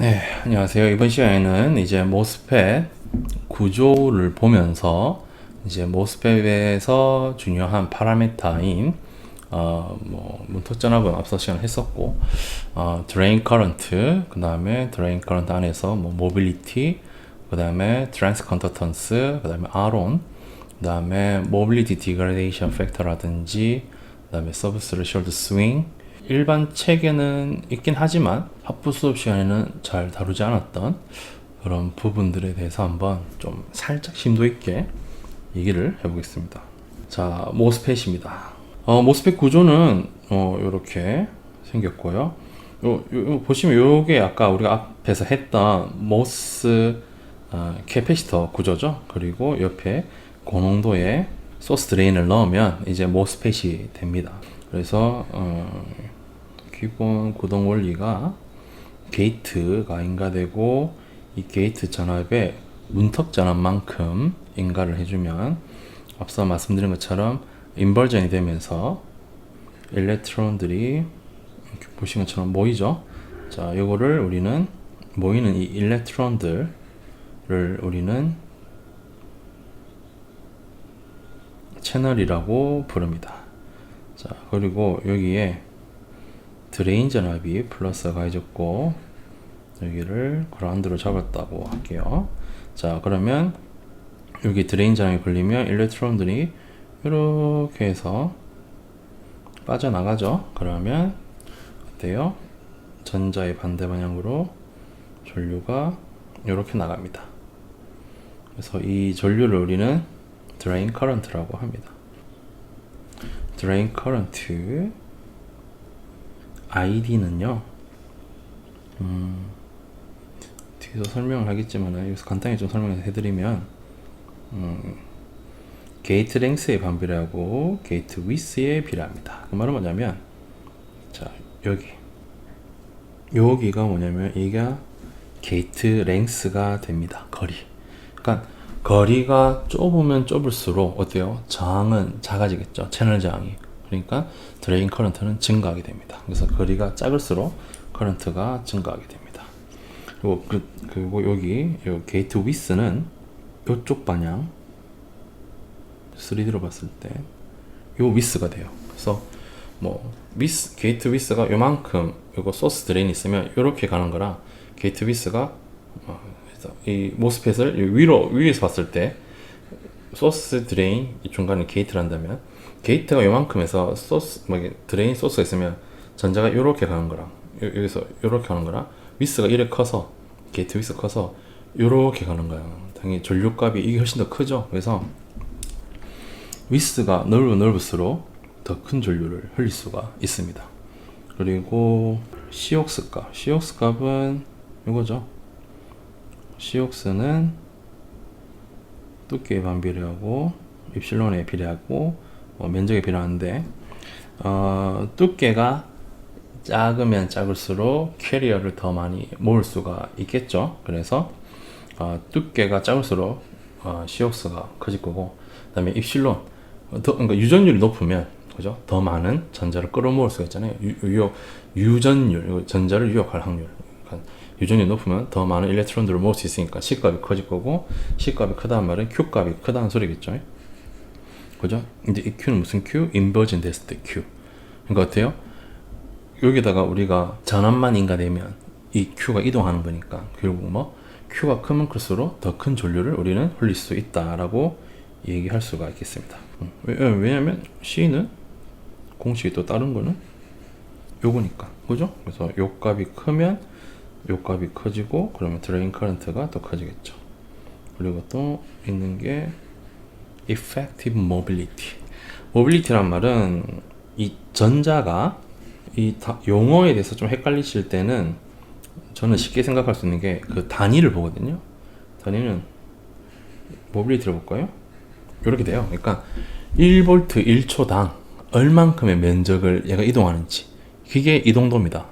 네, 안녕하세요. 이번 시간에는 이제 모스펫 구조를 보면서 이제 모스펫에서 중요한 파라미터인 어, 뭐 문턱 전압은 앞서 시간 했었고 어, 드레인 커런트 그 다음에 드레인 커런트 안에서 뭐 모빌리티 그 다음에 트랜스 컨덕턴스 그 다음에 아론 그 다음에 모빌리티 디그레데이션 팩터라든지 그 다음에 서비스 레시얼드 스윙 일반 책에는 있긴 하지만 학부 수업 시간에는 잘 다루지 않았던 그런 부분들에 대해서 한번 좀 살짝 심도 있게 얘기를 해보겠습니다. 자, 모스펫입니다. 어, 모스펫 구조는 어, 이렇게 생겼고요. 요, 요, 요 보시면 요게 아까 우리가 앞에서 했던 모스 어, 캐패시터 구조죠. 그리고 옆에 고농도의 소스 드레인을 넣으면 이제 모스펫이 됩니다. 그래서 어, 기본 구동 원리가 게이트가 인가되고 이 게이트 전압에 문턱 전압만큼 인가를 해주면 앞서 말씀드린 것처럼 인버전이 되면서 일렉트론들이 보신 것처럼 모이죠. 자, 요거를 우리는 모이는 이 일렉트론들을 우리는 채널이라고 부릅니다. 자, 그리고 여기에 드레인 전압이 플러스가 가해졌고 여기를 그라운드로 잡았다고 할게요. 자, 그러면 여기 드레인 전압이 걸리면 일렉트론들이 이렇게 해서 빠져나가죠. 그러면 어때요? 전자의 반대 방향으로 전류가 이렇게 나갑니다. 그래서 이 전류를 우리는 드레인 커런트라고 합니다. 드레인 커런트 ID는요. 음, 뒤에서 설명을 하겠지만 여기서 간단히 좀 설명을 해드리면 음, 게이트 랭스의 반비례하고 게이트 위스에 비례합니다. 그 말은 뭐냐면 자 여기 여기가 뭐냐면 얘가 게이트 랭스가 됩니다. 거리. 그러니까 거리가 좁으면 좁을수록 어때요? 저항은 작아지겠죠. 채널 저항이. 그러니까 드레인 커런트는 증가하게 됩니다. 그래서 거리가 작을수록 커런트가 증가하게 됩니다. 그리고, 그, 그리고 여기 요 게이트 위스는 이쪽 방향 3D로 봤을 때 요 위스가 돼요. 그래서 뭐 위스 게이트 위스가 요만큼 요거 소스 드레인 있으면 요렇게 가는 거라 게이트 위스가 어, 이 모스펫을 위로 위에서 봤을 때 소스 드레인 이 중간에 게이트를 한다면 게이트가 요만큼에서 소스 뭐 이게 드레인 소스가 있으면 전자가 요렇게 가는 거랑 요- 여기서 요렇게 가는 거랑 위스가 이렇게 커서 게이트 위스 커서 요렇게 가는 거야. 당연히 전류값이 이게 훨씬 더 크죠. 그래서 위스가 넓어 넓을수록 더 큰 전류를 흘릴 수가 있습니다. 그리고 COX 값, COX 값은 이거죠. COX는 두께에 반비례하고 입실론에 비례하고 어, 면적에 비례하는데 어, 두께가 작으면 작을수록 캐리어를 더 많이 모을 수가 있겠죠. 그래서 어, 두께가 작을수록 어, COX가 커질 거고 그다음에 입실론 어, 더 그러니까 유전율이 높으면 그죠? 더 많은 전자를 끌어모을 수가 있잖아요. 유, 유, 이거 전자를 유혹할 확률. 그러니까 유전율이 높으면 더 많은 일렉트론들을 모을 수 있으니까 C 값이 커질 거고 C 값이 크다는 말은 Q 값이 크다는 소리겠죠. 그죠? 이제 이 Q는 무슨 Q? 인버전 됐을 때 Q. 그러니까 어때요? 여기다가 우리가 전압만 인가되면 이 Q가 이동하는 거니까 결국 뭐 Q가 크면 클수록 더 큰 전류를 우리는 흘릴 수 있다라고 얘기할 수가 있겠습니다. 음, 왜- 왜냐면 C는 공식이 또 다른 거는 요거니까 그죠? 그래서 요 값이 크면 요 값이 커지고 그러면 드레인 커런트가 더 커지겠죠. 그리고 또 있는 게 effective mobility. mobility란 말은 이 전자가 이 다- 용어에 대해서 좀 헷갈리실 때는 저는 쉽게 생각할 수 있는 게 그 단위를 보거든요. 단위는 모빌리티를 볼까요? 이렇게 돼요. 그러니까 1V 1초당 얼만큼의 면적을 얘가 이동하는지 그게 이동도입니다.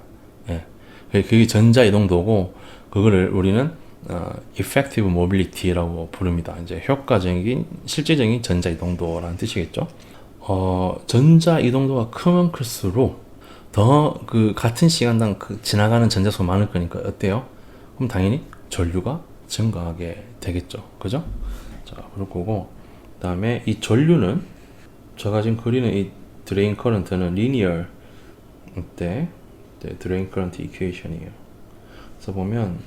예. 그게 전자 이동도고 그거를 우리는 어, effective mobility라고 부릅니다. 이제 효과적인 실제적인 전자 이동도라는 뜻이겠죠. 어, 전자 이동도가 크면 클수록 더 그 같은 시간당 그 지나가는 전자 수가 많을 거니까 어때요? 그럼 당연히 전류가 증가하게 되겠죠. 그죠? 자, 그럴 거고 그다음에 이 전류는 제가 지금 그리는 이 드레인 커런트는 리니얼 때 드레인 커런트 이퀘이션이에요. 그래서 보면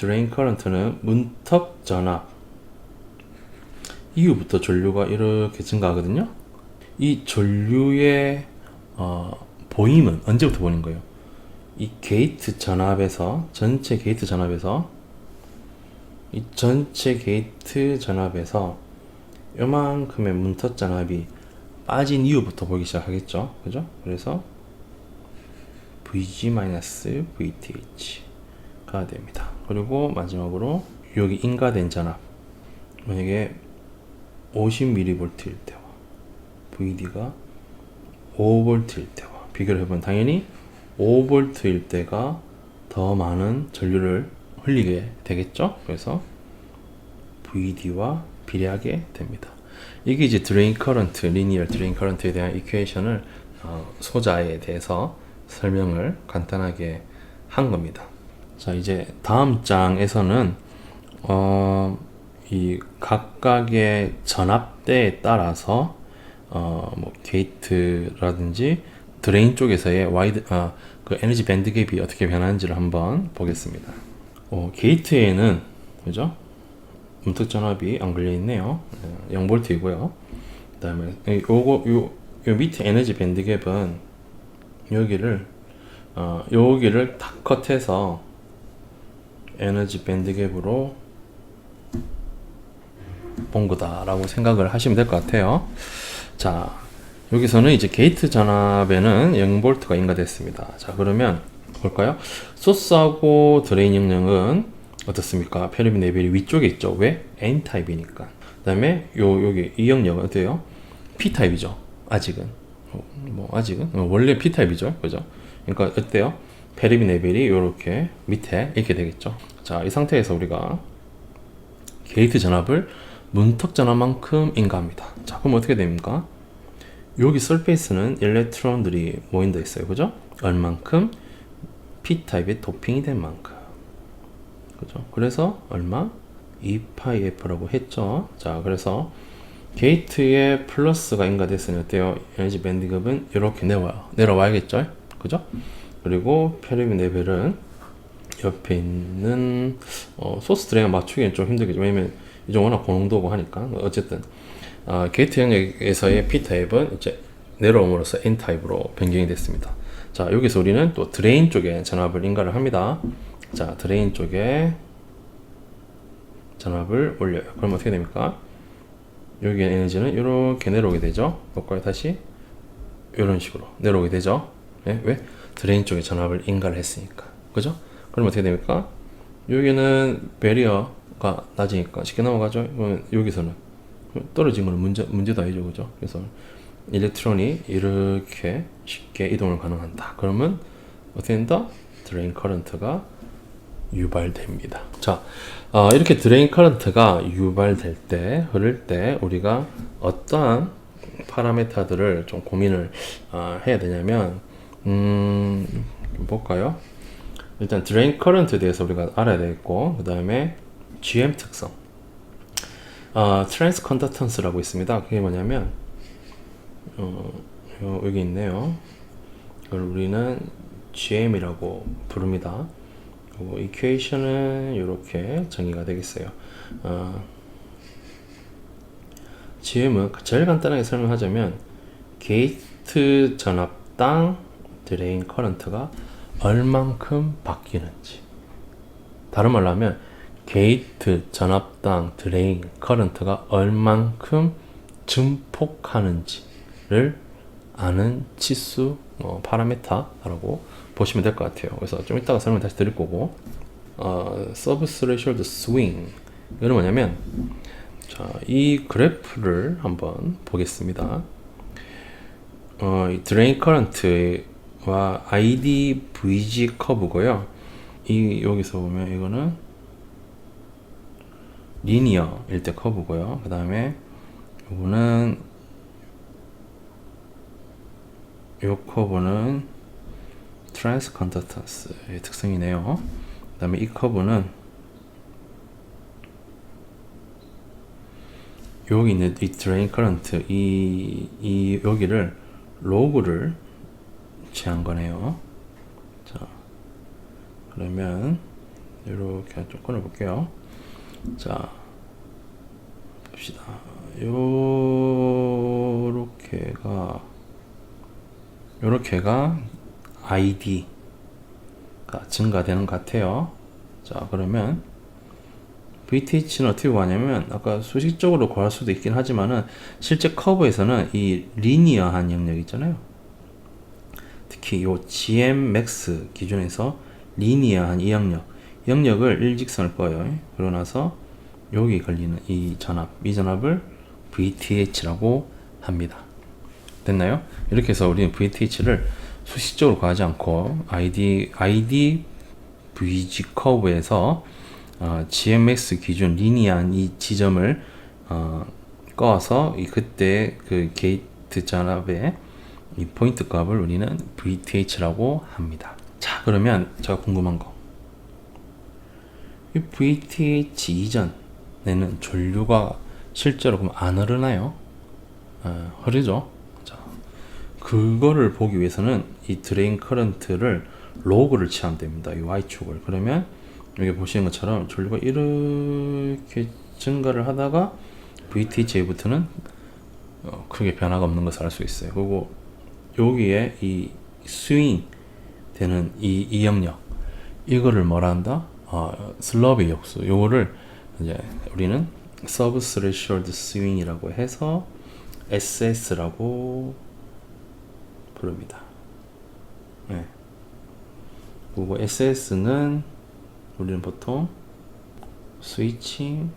드레인 커런트는 문턱 전압 이후부터 전류가 이렇게 증가하거든요. 이 전류의 어, 보임은 언제부터 보는 거예요? 이 게이트 전압에서 전체 게이트 전압에서 이 전체 게이트 전압에서 요만큼의 문턱 전압이 빠진 이후부터 보기 시작하겠죠. 그죠? 그래서 VG-VTH가 됩니다. 그리고 마지막으로 여기 인가된 전압 만약에 50mV일 때와 VD가 5V일 때와 비교를 해보면 당연히 5V일 때가 더 많은 전류를 흘리게 되겠죠. 그래서 VD와 비례하게 됩니다. 이게 이제 드레인 커런트, 리니얼 드레인 커런트에 대한 이퀘이션을 어, 소자에 대해서 설명을 간단하게 한 겁니다. 자, 이제 다음 장에서는 어, 이 각각의 전압대에 따라서 어, 뭐 게이트라든지 드레인 쪽에서의 와이드 어, 그 에너지 밴드 갭이 어떻게 변하는지를 한번 보겠습니다. 어, 게이트에는 그죠? 음택 전압이 안 걸려 있네요. 0볼트이고요. 그다음에 이- 요거 요, 요 밑에 에너지 밴드 갭은 여기를 어, 여기를 다 컷해서 에너지 밴드 갭으로 본 거다라고 생각을 하시면 될 것 같아요. 자, 여기서는 이제 게이트 전압에는 0볼트가 인가됐습니다. 자, 그러면 볼까요? 소스하고 드레인 영역은 어떻습니까? 페르미 레벨이 위쪽에 있죠. 왜? N 타입이니까. 그 다음에 요 여기 이 영역은 어때요? P 타입이죠. 아직은 어, 뭐 아직은 어, 원래 P 타입이죠. 그죠? 그러니까 어때요? 페르미 레벨이 이렇게 밑에 이렇게 되겠죠. 자, 이 상태에서 우리가 게이트 전압을 문턱 전압만큼 인가합니다. 자, 그럼 어떻게 됩니까? 여기 설페이스는 일렉트론들이 모인다 있어요. 그죠? 얼만큼? P타입의 도핑이 된 만큼. 그죠? 그래서 얼마? 2파이F라고 했죠. 자, 그래서 게이트에 플러스가 인가됐으니 어때요? 에너지 밴드급은 이렇게 내려와요. 내려와야겠죠? 그죠? 그리고 페르미 레벨은 옆에 있는 어, 소스 드레인 맞추기는 좀 힘들겠죠. 왜냐면 이제 워낙 고농도고 하니까. 어쨌든 어, 게이트 영역에서의 P 타입은 이제 내려옴으로써 N 타입으로 변경이 됐습니다. 자 여기서 우리는 또 드레인 쪽에 전압을 인가를 합니다. 자 드레인 쪽에 전압을 올려요. 그럼 어떻게 됩니까? 여기 에너지는 이렇게 내려오게 되죠. 볼까요? 다시 이런 식으로 내려오게 되죠. 예? 왜? 드레인 쪽에 전압을 인가를 했으니까. 그죠? 그럼 어떻게 됩니까? 여기는 베리어가 낮으니까 쉽게 넘어가죠. 그러면 여기서는 떨어진 거는 문제 문제도 아니죠, 그죠? 그래서 일렉트론이 이렇게 쉽게 이동을 가능한다. 그러면 어떻게 된다? 드레인 커런트가 유발됩니다. 자, 어, 이렇게 드레인 커런트가 유발될 때, 흐를 때 우리가 어떠한 파라메타들을 좀 고민을 어, 해야 되냐면, 음, 좀 볼까요? 일단 드레인 커런트에 대해서 우리가 알아야 되겠고, 그 다음에 GM 특성, 어, 트랜스 컨덕턴스라고 있습니다. 그게 뭐냐면, 어, 요- 여기 있네요. 이걸 우리는 GM이라고 부릅니다. 그리고 이퀘이션은 이렇게 정의가 되겠어요. 어, GM은 제일 간단하게 설명하자면 게이트 전압당 드레인 커런트가 얼만큼 바뀌는지 다른 말로 하면 게이트 전압당 드레인 커런트가 얼만큼 증폭하는지를 아는 치수 어, 파라메타라고 보시면 될 것 같아요. 그래서 좀 이따가 설명 다시 드릴 거고 어, 서비스 레시오드 스윙 이건 뭐냐면 자, 이 그래프를 한번 보겠습니다. 어, 이 드레인 커런트 와 ID VG 커브고요. 이 여기서 보면 이거는 리니어일 때 커브고요. 그 다음에 이거는 요 커브는 트랜스 컨덕턴스의 특성이네요. 그 다음에 이 커브는 여기 있는 이 드레인 커런트 이, 이 여기를 로그를 취한 거네요. 자, 그러면 이렇게 좀 꺼내 볼게요. 자, 봅시다. 요렇게가 요렇게가 ID가 증가되는 것 같아요. 자, 그러면 VTH는 어떻게 구하냐면 아까 수식적으로 구할 수도 있긴 하지만은 실제 커브에서는 이 리니어한 영역 있잖아요. 특히 요 GM Max 기준에서 리니어한 이 영역, 영역을 일직선을 꺼요. 그러고 나서 여기 걸리는 이 전압, 이 전압을 VTH라고 합니다. 됐나요? 이렇게 해서 우리는 VTH를 수식적으로 구하지 않고 ID ID VG 커브에서 어, GMX 기준 리니아한 이 지점을 어, 꺼서 이 그때 그 게이트 전압의 이 포인트 값을 우리는 VTH라고 합니다. 자, 그러면 제가 궁금한 거. 이 VTH 이전에는 전류가 실제로 그럼 안 흐르나요? 어, 흐르죠. 자, 그거를 보기 위해서는 이 드레인 커런트를 로그를 취하면 됩니다. 이 Y축을. 그러면 여기 보시는 것처럼 전류가 이렇게 증가를 하다가 VTH부터는 어, 크게 변화가 없는 것을 알 수 있어요. 그리고 여기에 이 스윙 되는 이, 이 영역 이거를 뭐라 한다? 어, 슬러비 역수. 요거를 이제 우리는 서브 스레시얼드 스윙이라고 해서 SS라고 부릅니다. 네. 그리고 SS는 우리는 보통 스위칭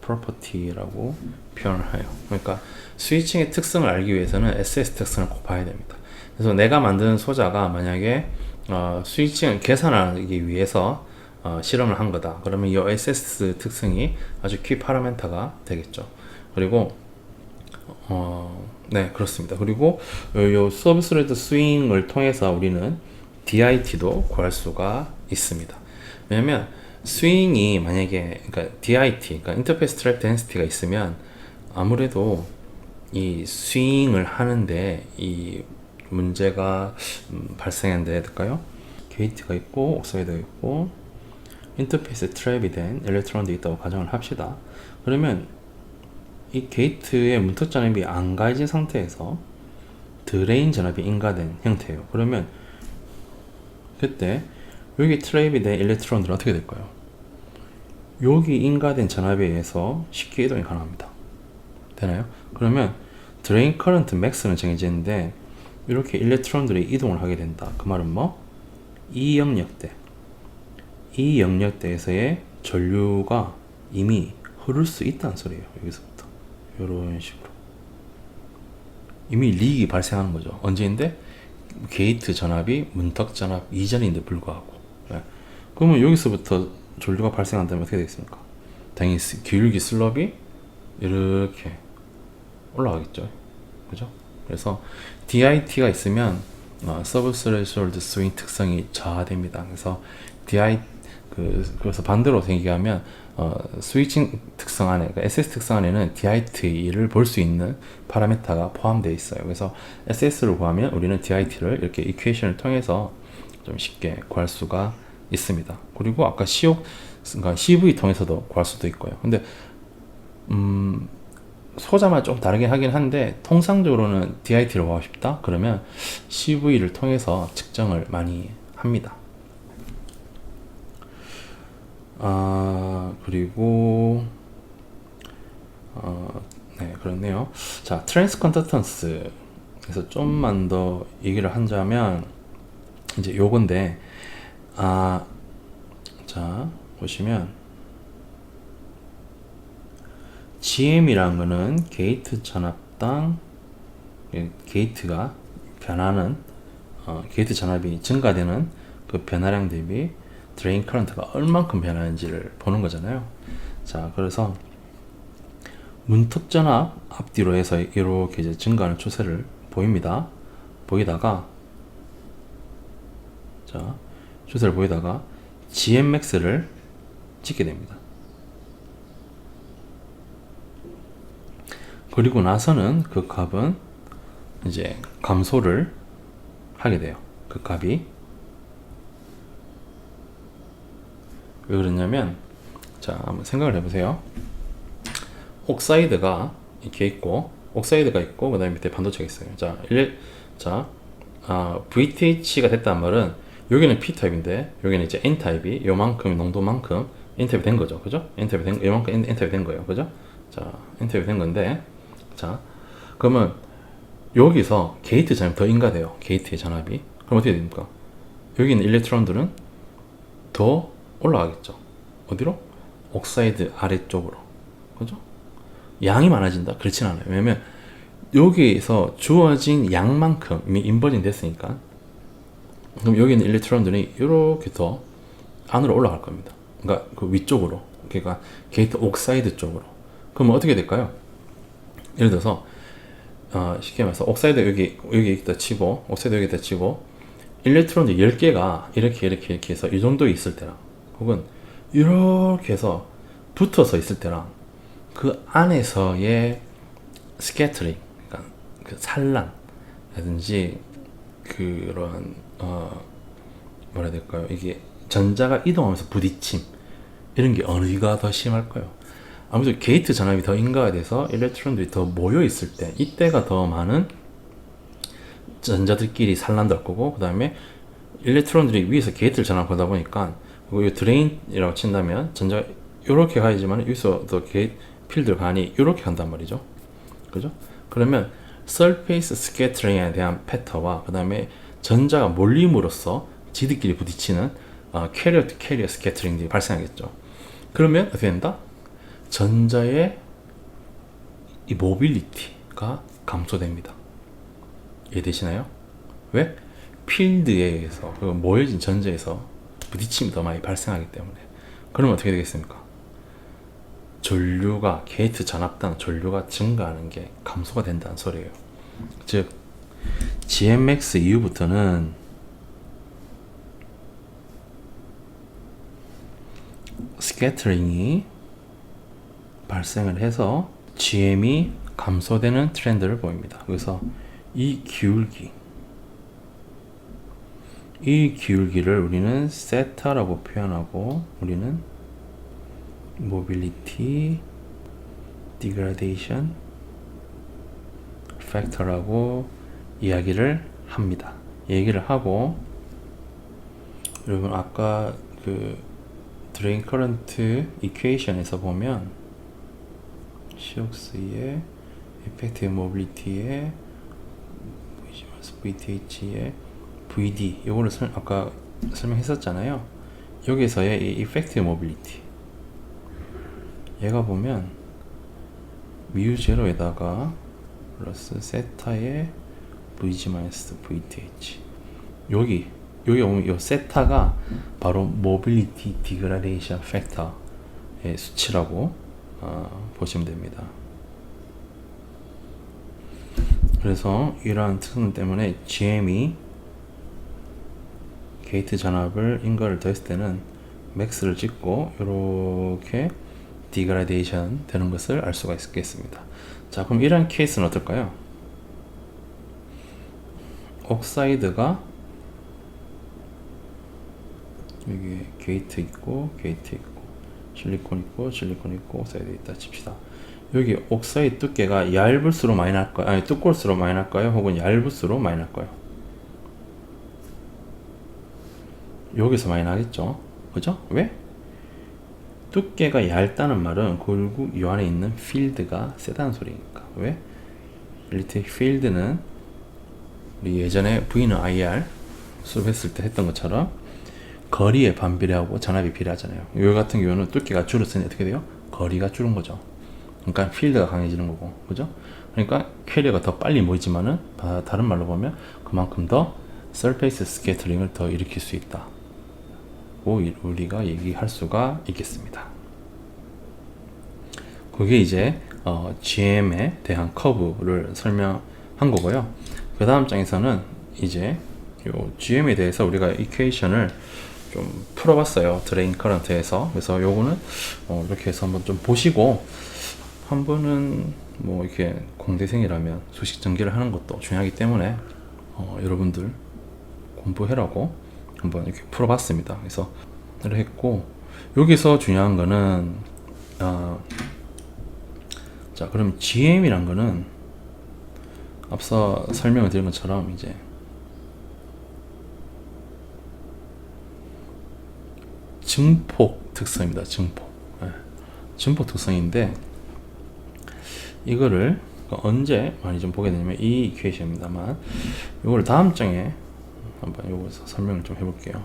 프로퍼티라고 표현을 해요. 그러니까 스위칭의 특성을 알기 위해서는 SS 특성을 꼭 봐야 됩니다. 그래서 내가 만드는 소자가 만약에 어, 스위칭을 계산하기 위해서 어, 실험을 한 거다. 그러면 이 SS 특성이 아주 키 파라멘터가 되겠죠. 그리고 어, 네 그렇습니다. 그리고 요 서비스레드 스윙을 통해서 우리는 DIT도 구할 수가 있습니다. 왜냐면 스윙이 만약에 그러니까 DIT, 그러니까 인터페이스 트랩 덴시티가 있으면 아무래도 이 스윙을 하는데 이 문제가 음, 발생한데 될까요? 게이트가 있고 옥사이드가 있고 인터페이스 트랩이 된 일렉트론도 있다고 가정을 합시다. 그러면 이 게이트의 문턱 전압이 안 가해진 상태에서 드레인 전압이 인가된 형태예요. 그러면 그때 여기 트랩이 된 일렉트론들은 어떻게 될까요? 여기 인가된 전압에 의해서 쉽게 이동이 가능합니다. 되나요? 그러면 드레인 커런트 맥스는 정해지는데 이렇게 일렉트론들이 이동을 하게 된다. 그 말은 뭐? 이 영역대, 이 영역대에서의 전류가 이미 흐를 수 있다는 소리예요. 여기서부터 이런 식으로 이미 리익이 발생하는 거죠. 언제인데 게이트 전압이 문턱 전압 이전인데 불구하고 네. 그러면 여기서부터 전류가 발생한다면 어떻게 되겠습니까? 당연히 스- 기울기 슬럽이 이렇게 올라가겠죠. 그죠? 그래서 DIT가 있으면 어, 서브 스 레시홀드 스윙 특성이 저하됩니다. 그래서 DI 그 그래서 반대로 생기하면 어, 스위칭 특성 안에 그러니까 SS 특성 안에는 DIT를 볼 수 있는 파라미터가 포함되어 있어요. 그래서 SS를 구하면 우리는 DIT를 이렇게 이퀘이션을 통해서 좀 쉽게 구할 수가 있습니다. 그리고 아까 CO 그러니까 CV 통해서도 구할 수도 있고요. 근데 음 소자만 좀 다르긴 하긴 한데 통상적으로는 DIT를 구하고 싶다 그러면 CV를 통해서 측정을 많이 합니다. 아 그리고 어, 네 그렇네요. 자 트랜스 컨덕턴스 그래서 좀만 더 얘기를 하자면 이제 요건데 아자 보시면 GM이라는 거는 게이트 전압당 예, 게이트가 변하는 어, 게이트 전압이 증가되는 그 변화량 대비 드레인 커런트가 얼만큼 변하는지를 보는 거잖아요. 자, 그래서 문턱 전압 앞뒤로 해서 이렇게 이제 증가하는 추세를 보입니다. 보이다가 자, 주사를 보이다가 GMMAX를 찍게 됩니다. 그리고 나서는 그 값은 이제 감소를 하게 돼요. 그 값이 왜 그러냐면 자 한번 생각을 해보세요. 옥사이드가 이렇게 있고 옥사이드가 있고 그 다음에 밑에 반도체가 있어요. 자, 일, 자 아, VTH가 됐단 말은 여기는 P 타입인데 여기는 이제 N 타입이 요만큼 농도만큼 N 타입이 된 거죠, 그죠? N 타입이 된 요만큼 N, N 타입이 된 거예요, 그죠? 자, N 타입이 된 건데 자 그러면 여기서 게이트 전압이 더 인가돼요. 게이트의 전압이. 그럼 어떻게 됩니까? 여기 있는 일렉트론들은 더 올라가겠죠. 어디로? 옥사이드 아래쪽으로. 그죠? 양이 많아진다? 그렇진 않아요. 왜냐면 여기에서 주어진 양만큼 이미 인버진 됐으니까 그럼 여기 있는 일렉트론들이 이렇게 더 안으로 올라갈 겁니다. 그러니까 그 위쪽으로. 그러니까 게이트 옥사이드 쪽으로. 그러면 어떻게 될까요? 예를 들어서 어, 쉽게 말해서 옥사이드 여기 여기 있다 치고 옥사이드 여기 있다 치고 일렉트론들 10개가 이렇게 이렇게 이렇게 해서 이 정도 있을 때랑 혹은 이렇게 해서 붙어서 있을 때랑 그 안에서의 스캐터링 그러니까 그 산란라든지 그런 어 뭐라 해야 될까요 이게 전자가 이동하면서 부딪힘 이런 게 어느가 더 심할까요? 아무래도 게이트 전압이 더 인가가 돼서 일렉트론들이 더 모여 있을 때 이때가 더 많은 전자들끼리 산란될 거고 그 다음에 일렉트론들이 위에서 게이트를 전압 거다 보니까 이 드레인이라고 친다면 전자가 이렇게 가야지만 여기서 더 게이트 필드 간이 이렇게 간단 말이죠 그죠? 그러면 surface scattering에 대한 패턴과 그 다음에 전자가 몰림으로써 지들끼리 부딪히는 어, 캐리어 투 캐리어 스캐터링들이 발생하겠죠 그러면 어떻게 된다? 전자의 이 모빌리티가 감소됩니다. 이해되시나요? 왜? 필드에 의해서 그 모여진 전자에서 부딪힘이 더 많이 발생하기 때문에 그러면 어떻게 되겠습니까? 전류가 게이트 전압당 전류가 증가하는 게 감소가 된다는 소리예요. 즉 GMX 이후부터는 스캐터링이 발생을 해서 GM이 감소되는 트렌드를 보입니다. 그래서 이 기울기, 이 기울기를 우리는 세타라고 표현하고 우리는 모빌리티 디그라데이션 팩터라고 이야기를 합니다. 얘기를 하고 여러분 아까 그 드레인 커런트 이퀘이션에서 보면 시옥스의 에펙티브 모빌리티의 VTH의 VD 이거를 설, 아까 설명했었잖아요. 여기서의 이 이펙티브 모빌리티 얘가 보면 미우 제로에다가 플러스 세타의 VG 마이너스 VTH 여기 여기 보면 이 세타가 바로 모빌리티 디그라데이션 팩터의 수치라고 어, 보시면 됩니다. 그래서 이러한 특성 때문에 GM이 게이트 전압을 인거를 더했을 때는 맥스를 찍고 이렇게 디그라데이션 되는 것을 알 수가 있겠습니다. 자, 그럼 이런 케이스는 어떨까요? 옥사이드가 여기 게이트 있고 게이트 있고 실리콘 있고 실리콘 있고 옥사이드 있다 칩시다. 여기 옥사이드 두께가 얇을수록 많이 날까요? 아니 두꺼울수록 많이 날까요? 혹은 얇을수록 많이 날까요? 여기서 많이 나겠죠. 그죠? 왜? 두께가 얇다는 말은 결국 이 안에 있는 필드가 세다는 소리니까. 왜? 일렉트릭 필드는 우리 예전에 V는 IR 수업했을 때 했던 것처럼 거리에 반비례하고 전압이 비례하잖아요. 이 같은 경우는 두께가 줄었으니 어떻게 돼요? 거리가 줄은 거죠. 그러니까 필드가 강해지는 거고, 그죠? 그러니까 캐리어가 더 빨리 모이지만은 다른 말로 보면 그만큼 더 서페이스 스케이터링을 더 일으킬 수 있다. 고 우리가 얘기할 수가 있겠습니다. 그게 이제 어, GM에 대한 커브를 설명한 거고요. 그 다음 장에서는 이제 요 GM에 대해서 우리가 이퀘이션을 좀 풀어봤어요. 드레인 커런트에서. 그래서 요거는 어, 이렇게 해서 한번 좀 보시고 한 번은 뭐 이렇게 공대생이라면 수식 전기를 하는 것도 중요하기 때문에 어, 여러분들 공부해라고 한번 이렇게 풀어봤습니다. 그래서 를 했고 여기서 중요한 거는 어, 자 그럼 GM이란 거는 앞서 설명을 드린 것처럼 이제 증폭 특성입니다. 증폭. 예. 증폭 특성인데 이거를 언제 많이 좀 보게 되냐면 이 이퀘이션입니다만 이걸 다음 장에 한번 요거서 설명을 좀 해볼게요.